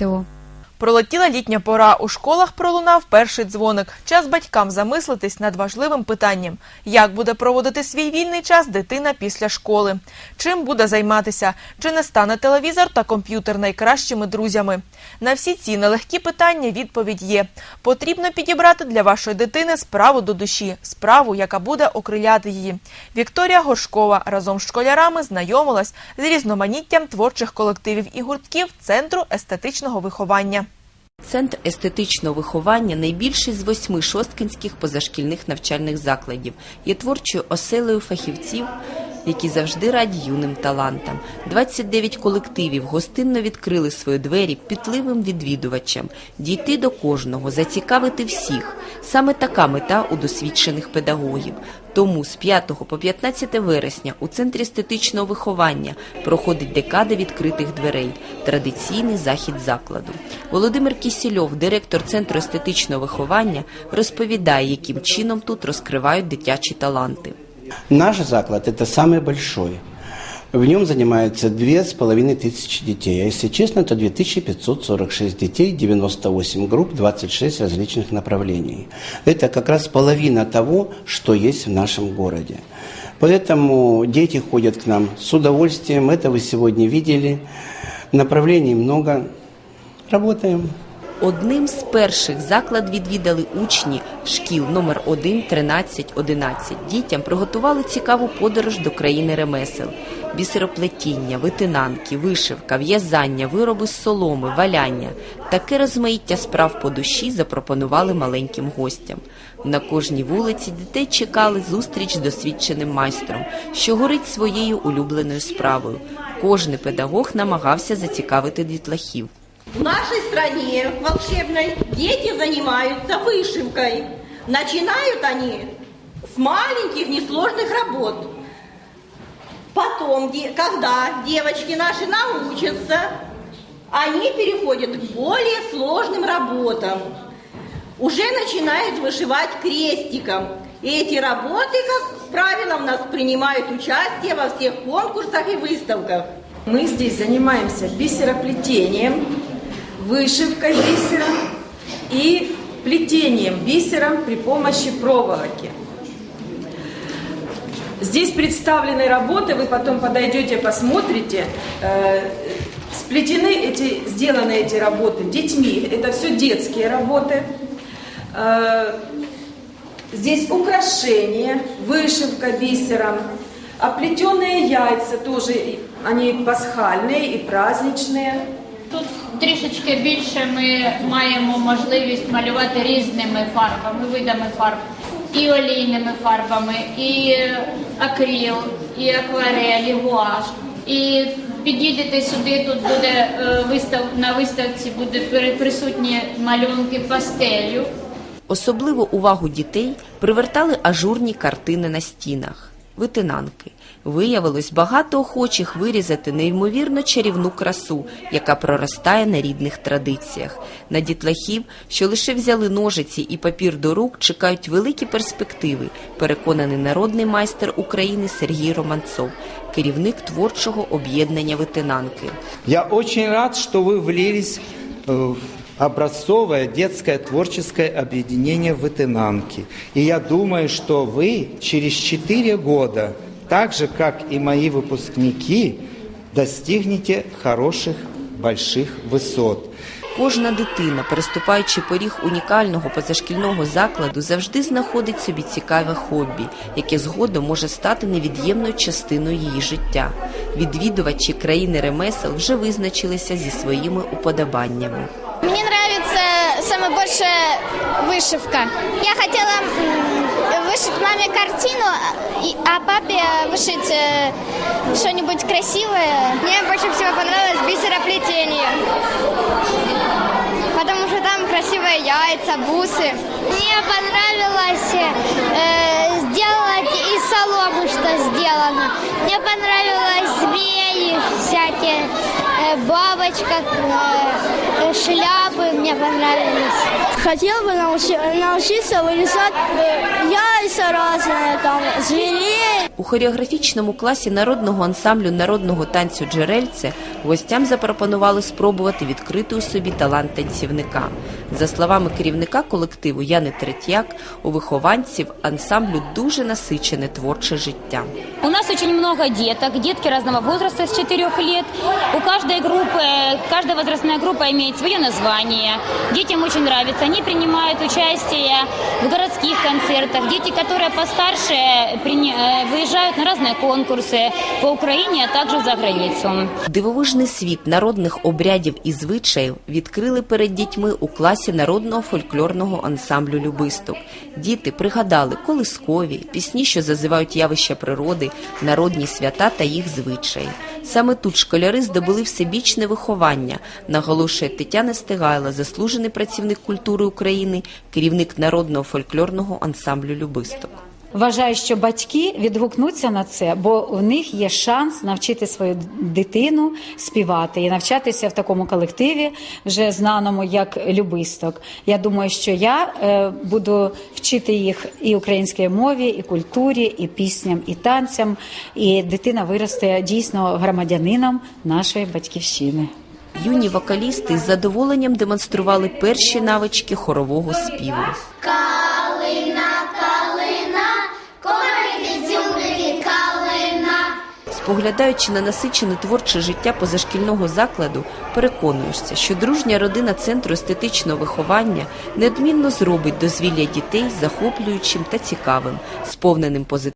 teu Пролетіла літня пора. У школах пролунав перший дзвоник. Час батькам замислитись над важливим питанням: як буде проводити свій вільний час дитина після школи, чим буде займатися, чи не стане телевізор та комп'ютер найкращими друзями. На всі ці нелегкі питання відповідь є. Потрібно підібрати для вашої дитини справу до душі, справу, яка буде окриляти її. Вікторія Горшкова разом з школярами знайомилась з різноманіттям творчих колективів і гуртків центру естетичного виховання. Центр естетичного виховання найбільший з восьми шосткинських позашкільних навчальних закладів, є творчою оселею фахівців, які завжди раді юним талантам. 29 колективів гостинно відкрили свої двері пітливим відвідувачам, дійти до кожного, зацікавити всіх. Саме така мета у досвідчених педагогів. Тому з 5 по 15 вересня у центрі естетичного виховання проходить декада відкритих дверей, традиційний захід закладу. Володимир Кісільов, директор центру естетичного виховання, розповідає, яким чином тут розкривають дитячі таланти. Наш заклад – это самый большой. В нем занимается две с половиной тысячи детей. А если честно, то 2546 детей, 98 групп, 26 различных направлений. Это как раз половина того, что есть в нашем городе. Поэтому дети ходят к нам с удовольствием. Это вы сегодня видели. Направлений много. Работаем. Одним з перших заклад відвідали учні шкіл номер 1, 13, 11. Дітям приготували цікаву подорож до країни ремесел. Бісероплетіння, витинанки, вишивка, в'язання, вироби з соломи, валяння. Таке розмаїття справ по душі запропонували маленьким гостям. На кожній вулиці дітей чекали зустріч з досвідченим майстром, що горить своєю улюбленою справою. Кожний педагог намагався зацікавити дітлахів. В нашей стране волшебной дети занимаются вышивкой. Начинают они с маленьких несложных работ. Потом, когда девочки наши научатся, они переходят к более сложным работам. Уже начинают вышивать крестиком. И эти работы, как правило, у нас принимают участие во всех конкурсах и выставках. Мы здесь занимаемся бисероплетением, вышивкой бисером и плетением бисером при помощи проволоки. Здесь представлены работы, вы потом подойдете, посмотрите. Э, Сплетены эти, сделаны эти работы детьми, это все детские работы. Э, Здесь украшения, вышивка бисером, оплетенные яйца тоже, они пасхальные и праздничные. Трішечки більше ми маємо можливість малювати різними фарбами, видами фарб, і олійними фарбами, і акрил, і акварель, і гуаш. І підійдете сюди, тут буде е, вистав на виставці буде при- присутні малюнки пастелю. Особливу увагу дітей привертали ажурні картини на стінах, витинанки. Виявилось багато охочих вирізати неймовірно чарівну красу, яка проростає на рідних традиціях. На дітлахів, що лише взяли ножиці і папір до рук, чекають великі перспективи, переконаний народний майстер України Сергій Романцов, керівник творчого об'єднання витинанки. Я очень рад, что вы влились э, в образцовое детское творческое объединение «Вытынанки». И я думаю, что вы через 4 года, так же, как и мои выпускники, достигнете хороших, больших высот. Кожна дитина, переступаючи поріг унікального позашкільного закладу, завжди знаходить собі цікаве хобі, яке згодом може стати невід'ємною частиною її життя. Відвідувачі країни ремесел вже визначилися зі своїми уподобаннями. Мне нравится самое больше вышивка. Я хотела вышить маме картину, и- а папе вышить э, что-нибудь красивое. Мне больше всего понравилось бисероплетение. Потому что там красивые яйца, бусы. Мне понравилось э, сделать из соломы, что сделано. Мне понравилось змеи всякие, бабочка, э, шляпы мне понравились. Хотел бы научи- научиться вырезать э, яйца разные, там, зверей. У хореографічному класі народного ансамблю народного танцю Джерельце гостям запропонували спробувати відкрити у собі талант танцівника. За словами керівника колективу Яни Третьяк, у вихованців ансамблю дуже насичене творче життя. У нас очень много деток, детки разного возраста с 4 лет. У каждой группы, каждая возрастная группа имеет свое название. Детям очень нравится. Они принимают участие в городских концертах. Дети, которые постарше, прини- э, выезжают на разные конкурсы по Украине, а также за границу. Дивовижний світ народних обрядів і звичаїв відкрили перед дітьми у класі народного фольклорного ансамблю Любисток. Діти пригадали колискові, пісні, що зазивають явища природи, народні свята та їх звичаї. Саме тут школяри здобули всебічне виховання, наголошує Тетяна Стигайла, заслужений працівник культури України, керівник народного фольклорного ансамблю Любисток. Вважаю, що батьки відгукнуться на це, бо в них є шанс навчити свою дитину співати і навчатися в такому колективі, вже знаному як любисток. Я думаю, що я е, буду вчити їх і українській мові, і культурі, і пісням, і танцям. І дитина виросте дійсно громадянином нашої батьківщини. Юні вокалісти з задоволенням демонстрували перші навички хорового співу. Споглядаючи на насичене творче життя позашкільного закладу, переконуєшся, що дружня родина центру естетичного виховання неодмінно зробить дозвілля дітей захоплюючим та цікавим, сповненим позитивом.